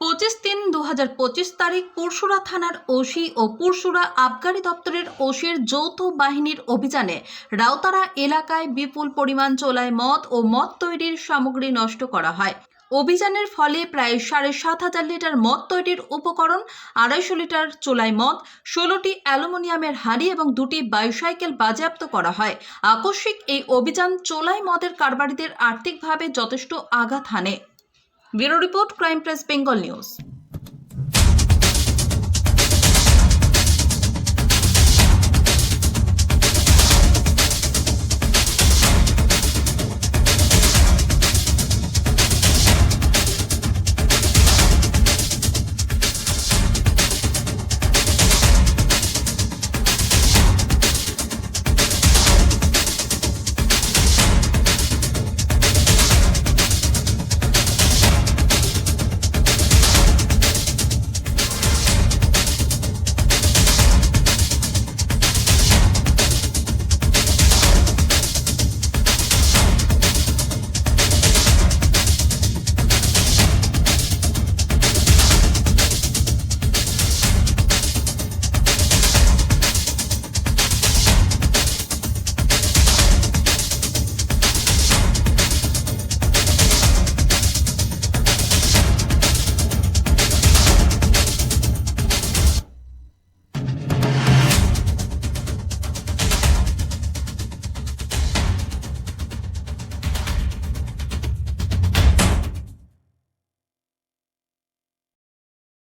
পঁচিশ তিন দু হাজার পঁচিশ তারিখ পুরসুরা থানার ওসি ও পুরসুরা আবগারি দপ্তরের ওসির যৌথ বাহিনীর অভিযানে রাউতারা এলাকায় বিপুল পরিমাণ চোলায় মদ ও মদ তৈরির সামগ্রী নষ্ট করা হয়। অভিযানের ফলে প্রায় সাড়ে সাত হাজার লিটার মদ তৈরির উপকরণ, আড়াইশো লিটার চোলাই মদ, ষোলোটি অ্যালুমিনিয়ামের হাঁড়ি এবং দুটি বাইসাইকেল বাজেয়াপ্ত করা হয়। আকস্মিক এই অভিযান চোলাই মদের কারবারিদের আর্থিকভাবে যথেষ্ট আঘাত হানে। Bureau report crime press Bengal news.